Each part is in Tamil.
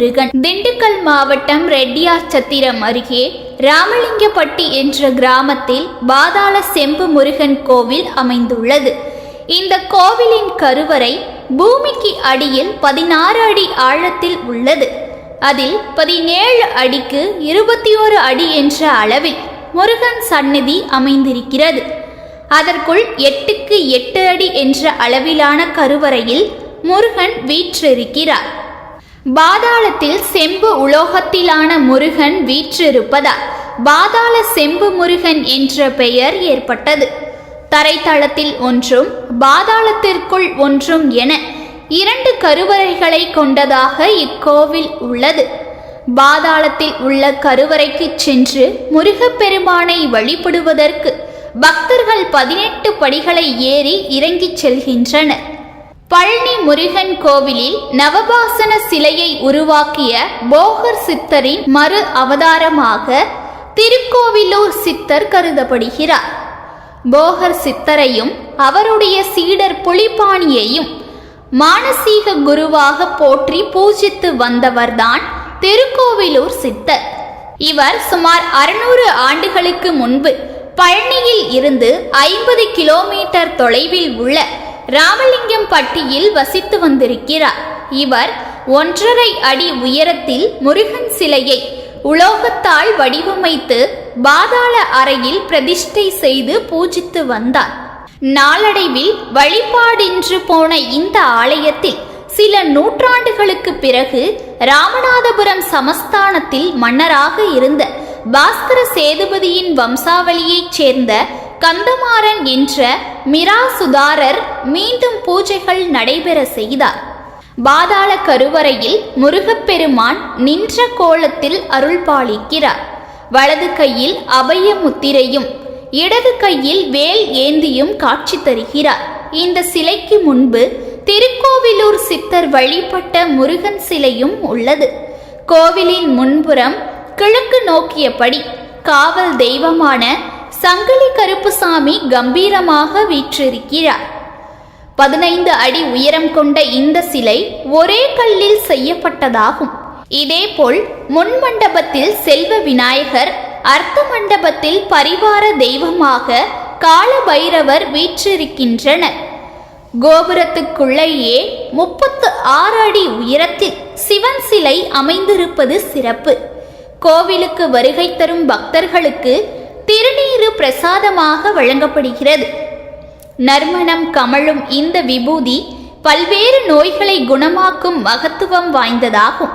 முருகன். திண்டுக்கல் மாவட்டம் ரெட்டியார் சத்திரம் அருகே ராமலிங்கப்பட்டி என்ற கிராமத்தில் பாதாள செம்பு முருகன் கோவில் அமைந்துள்ளது. இந்த கோவிலின் கருவறை பூமிக்கு அடியில் பதினாறு அடி ஆழத்தில் உள்ளது. அதில் பதினேழு அடிக்கு இருபத்தி ஓரு அடி என்ற அளவில் முருகன் சந்நிதி அமைந்திருக்கிறது. அதற்குள் எட்டுக்கு எட்டு அடி என்ற அளவிலான கருவறையில் முருகன் வீற்றிருக்கிறார். பாதாளத்தில் செம்பு உலோகத்திலான முருகன் வீற்றிருப்பதால் பாதாள செம்பு முருகன் என்ற பெயர் ஏற்பட்டது. தரைத்தளத்தில் ஒன்றும் பாதாளத்திற்குள் ஒன்றும் என இரண்டு கருவறைகளை கொண்டதாக இக்கோவில் உள்ளது. பாதாளத்தில் உள்ள கருவறைக்கு சென்று முருகப்பெருமானை வழிபடுவதற்கு பக்தர்கள் பதினெட்டு படிகளை ஏறி இறங்கிச் செல்கின்றனர். பழனி முருகன் கோவிலில் நவபாசன சிலையை உருவாக்கிய போகர் சித்தரின் மறு அவதாரமாக திருக்கோவிலூர் சித்தர் கருதப்படுகிறார். போகர் சித்தரையும் அவருடைய சீடர் புலிபாணியையும் மானசீக குருவாக போற்றி பூஜித்து வந்தவர்தான் திருக்கோவிலூர் சித்தர். இவர் சுமார் அறுநூறு ஆண்டுகளுக்கு முன்பு பழனியில் இருந்து ஐம்பது கிலோமீட்டர் தொலைவில் உள்ள ராமலிங்கம் பட்டியில் வசித்து வந்திருக்கிறார். இவர் ஒன்றரை அடி உயரத்தில் முருகன் சிலையை உலோகத்தால் வடிவமைத்து பாதாள அறையில் பிரதிஷ்டை செய்து பூஜித்து வந்தார். நாளடைவில் வழிபாடின்று போன இந்த ஆலயத்தில் சில நூற்றாண்டுகளுக்கு பிறகு ராமநாதபுரம் சமஸ்தானத்தில் மன்னராக இருந்த பாஸ்கர சேதுபதியின் வம்சாவளியைச் சேர்ந்த கந்தமாறன் என்ற மிராசுதாரர் மீண்டும் பூஜைகள் நடைபெற செய்தார். பாதாள கருவறையில் முருகப்பெருமான் நின்ற கோலத்தில் அருள்பாலிக்கிறார். வலது கையில் அபய முத்திரையும் இடது கையில் வேல் ஏந்தியும் காட்சி தருகிறார். இந்த சிலைக்கு முன்பு திருக்கோவிலூர் சித்தர் வழிபட்ட முருகன் சிலையும் உள்ளது. கோவிலின் முன்புறம் கிழக்கு நோக்கியபடி காவல் தெய்வமான சங்கிலி கருப்புசாமி கம்பீரமாக வீற்றிருக்கிறார். பதினைந்து அடி உயரம் கொண்ட இந்த சிலை ஒரே கல்லில் செய்யப்பட்டதாகும். இதேபோல் முன் மண்டபத்தில் செல்வ விநாயகர் அர்த்த மண்டபத்தில் பரிவார தெய்வமாக கால பைரவர் வீற்றிருக்கின்றனர். கோபுரத்துக்குள்ளேயே முப்பத்து ஆறு அடி உயரத்தில் சிவன் சிலை அமைந்திருப்பது சிறப்பு. கோவிலுக்கு வருகை தரும் பக்தர்களுக்கு திருநீரு பிரசாதமாக வழங்கப்படுகிறது. நறுமணம் கமழும் இந்த விபூதி பல்வேறு நோய்களை குணமாக்கும் மகத்துவம் வாய்ந்ததாகும்.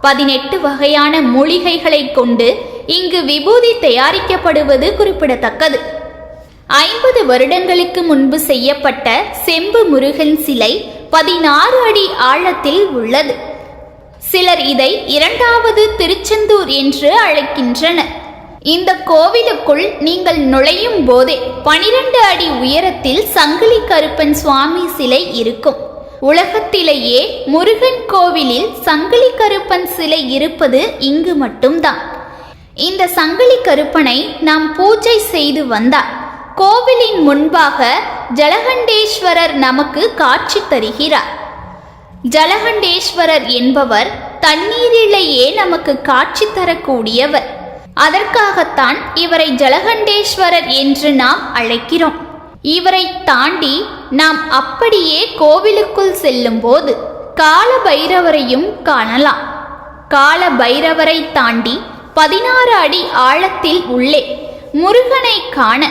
பதினெட்டு வகையான மூலிகைகளை கொண்டு இங்கு விபூதி தயாரிக்கப்படுவது குறிப்பிடத்தக்கது. ஐம்பது வருடங்களுக்கு முன்பு செய்யப்பட்ட செம்பு முருகன் சிலை பதினாறு அடி ஆழத்தில் உள்ளது. சிலர் இதை இரண்டாவது திருச்செந்தூர் என்று அழைக்கின்றனர். இந்த கோவிலுக்குள் நீங்கள் நுழையும் போதே பனிரெண்டு அடி உயரத்தில் சங்கிலி கருப்பன் சுவாமி சிலை இருக்கும். உலகத்திலேயே முருகன் கோவிலில் சங்கிலி கருப்பன் சிலை இருப்பது இங்கு மட்டும்தான். இந்த சங்கிலி கருப்பனை நாம் பூஜை செய்து வந்தார் கோவிலின் முன்பாக ஜலகண்டேஸ்வரர் நமக்கு காட்சி தருகிறார். ஜலகண்டேஸ்வரர் என்பவர் தண்ணீரிலேயே நமக்கு காட்சி தரக்கூடியவர். அதற்காகத்தான் இவரை ஜலகண்டேஸ்வரர் என்று நாம் அழைக்கிறோம். இவரை தாண்டி நாம் அப்படியே கோவிலுக்குள் செல்லும்போது கால பைரவரையும் காணலாம். கால பைரவரை தாண்டி பதினாறு அடி ஆழத்தில் உள்ளே முருகனை காண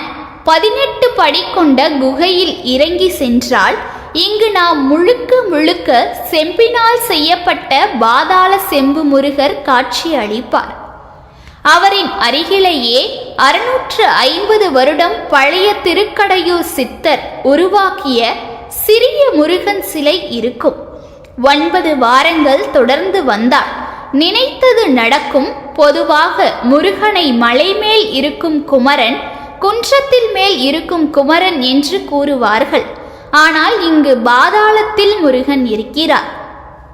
பதினெட்டு படி கொண்ட குகையில் இறங்கி சென்றால் இங்கு நாம் முழுக்க முழுக்க செம்பினால் செய்யப்பட்ட பாதாள செம்பு முருகர் காட்சி அளிப்பார் அவரின் அருகிலேயே அறுநூற்று ஐம்பது வருடம் பழைய திருக்கடையூர் சித்தர் உருவாக்கிய சிறிய முருகன் சிலை இருக்கும். ஒன்பது வாரங்கள் தொடர்ந்து வந்தால் நினைத்தது நடக்கும். பொதுவாக முருகனை மலை மேல் இருக்கும் குமரன் குன்றத்தில் மேல் இருக்கும் குமரன் என்று கூறுவார்கள். ஆனால் இங்கு பாதாளத்தில் முருகன் இருக்கிறார்.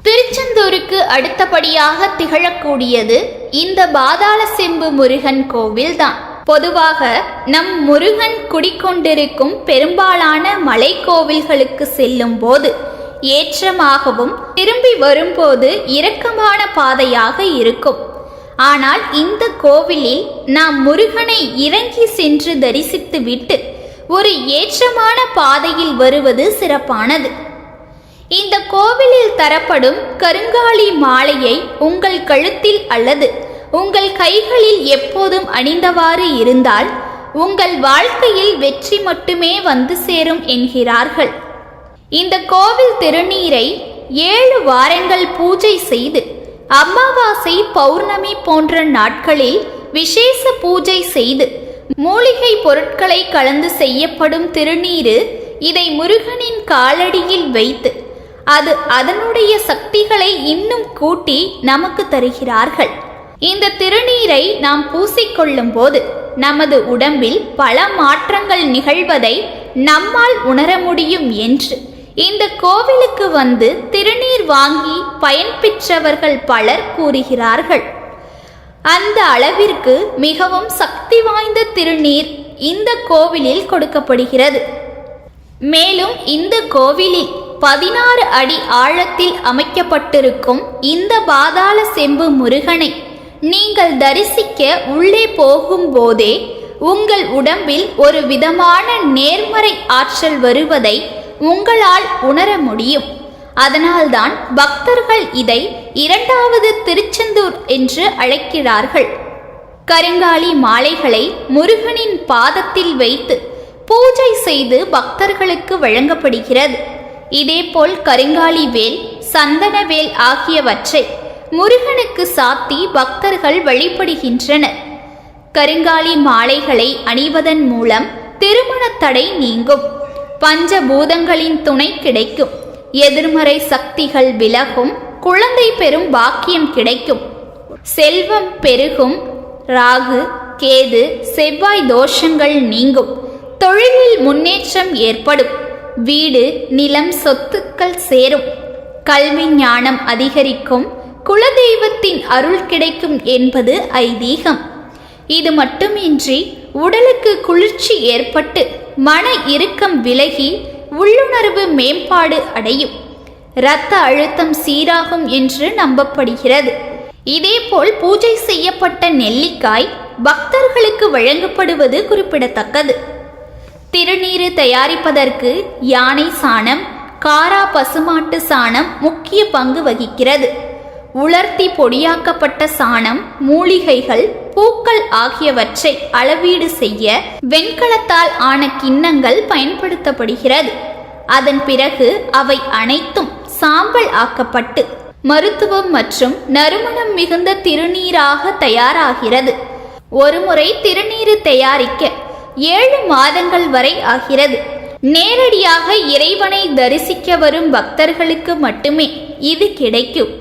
திருச்செந்தூருக்கு அடுத்தபடியாக திகழக்கூடியது இந்த பாதாள செம்பு முருகன் கோவில்தான். பொதுவாக நம் முருகன் குடிக்கொண்டிருக்கும் பெரும்பாலான மலை கோவில்களுக்கு செல்லும் போது ஏற்றமாகவும் திரும்பி வரும்போது இரக்கமான பாதையாக இருக்கும். ஆனால் இந்த கோவிலில் நாம் முருகனை இறங்கி சென்று தரிசித்துவிட்டு ஒரு ஏற்றமான பாதையில் வருவது சிறப்பானது. இந்த கோவிலில் தரப்படும் கருங்காலி மாலையை உங்கள் கழுத்தில் அல்லது உங்கள் கைகளில் எப்போதும் அணிந்தவாறு இருந்தால் உங்கள் வாழ்க்கையில் வெற்றி மட்டுமே வந்து சேரும் என்கிறார்கள். இந்த கோவில் திருநீரை ஏழு வாரங்கள் பூஜை செய்து அமாவாசை பௌர்ணமி போன்ற நாட்களில் விசேஷ பூஜை செய்து மூலிகை பொருட்களை கலந்து செய்யப்படும் திருநீரு இதை முருகனின் காலடியில் வைத்து அது அதனுடைய சக்திகளை இன்னும் கூட்டி நமக்கு தருகிறார்கள். இந்த திருநீரை நாம் பூசிக்கொள்ளும் போது நமது உடம்பில் பல மாற்றங்கள் நிகழ்வதை நம்மால் உணர முடியும் என்று. இந்த கோவிலுக்கு வந்து திருநீர் வாங்கி பயன்பெற்றவர்கள் பலர் கூறுகிறார்கள். அந்த அளவிற்கு மிகவும் சக்தி வாய்ந்த திருநீர் இந்த கோவிலில் கொடுக்கப்படுகிறது. மேலும் இந்த கோவிலில் பதினாறு அடி ஆழத்தில் அமைக்கப்பட்டிருக்கும் இந்த பாதாள செம்பு முருகனை நீங்கள் தரிசிக்க உள்ளே போகும்போதே உங்கள் உடம்பில் ஒரு விதமான நேர்மறை ஆற்றல் வருவதை உங்களால் உணர முடியும். அதனால்தான் பக்தர்கள் இதை இரண்டாவது திருச்செந்தூர் என்று அழைக்கிறார்கள். கருங்காலி மாலைகளை முருகனின் பாதத்தில் வைத்து பூஜை செய்து பக்தர்களுக்கு வழங்கப்படுகிறது. இதேபோல் கருங்காலி வேல் சந்தன வேல் ஆகியவற்றை முருகனுக்கு சாத்தி பக்தர்கள் வழிபடுகின்றனர். கருங்காலி மாலைகளை அணிவதன் மூலம் திருமண தடை நீங்கும். பஞ்சபூதங்களின் துணை கிடைக்கும். எதிர்மறை சக்திகள் விலகும். குழந்தை பெறும் பாக்கியம் கிடைக்கும். செல்வம் பெருகும். ராகு கேது செவ்வாய் தோஷங்கள் நீங்கும். தொழிலில் முன்னேற்றம் ஏற்படும். வீடு நிலம் சொத்துக்கள் சேரும். கல்வி ஞானம் அதிகரிக்கும். குலதெய்வத்தின் அருள் கிடைக்கும் என்பது ஐதீகம். இது மட்டுமின்றி உடலுக்கு குளிர்ச்சி ஏற்பட்டு மன இறுக்கம் விலகி உள்ளுணர்வு மேம்பாடு அடையும். இரத்த அழுத்தம் சீராகும் என்று நம்பப்படுகிறது. இதேபோல் பூஜை செய்யப்பட்ட நெல்லிக்காய் பக்தர்களுக்கு வழங்கப்படுவது குறிப்பிடத்தக்கது. திருநீறு தயாரிப்பதற்கு யானை சாணம் காரா பசுமாட்டு சாணம் முக்கிய பங்கு வகிக்கிறது. உலர்த்தி பொடியாக்கப்பட்ட சாணம் மூலிகைகள் பூக்கள் ஆகியவற்றை அளவீடு செய்ய வெண்கலத்தால் ஆன கிண்ணங்கள் பயன்படுத்தப்படுகிறது. அதன் பிறகு அவை அனைத்தும் சாம்பல் ஆக்கப்பட்டு மருத்துவம் மற்றும் நறுமணம் மிகுந்த திருநீராக தயாராகிறது. ஒருமுறை திருநீரு தயாரிக்க ஏழு மாதங்கள் வரை ஆகிறது. நேரடியாக இறைவனை தரிசிக்க வரும் பக்தர்களுக்கு மட்டுமே இது கிடைக்கும்.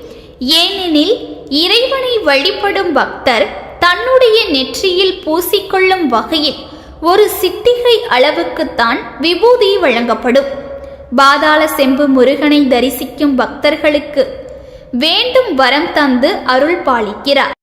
ஏனெனில் இறைவனை வழிபடும் பக்தர் தன்னுடைய நெற்றியில் பூசிக்கொள்ளும் வகையில் ஒரு சித்திகை அளவுக்குத்தான் விபூதி வழங்கப்படும். பாதாள செம்பு முருகனை தரிசிக்கும் பக்தர்களுக்கு வேண்டும் வரம் தந்து அருள் பாலிக்கிறார்.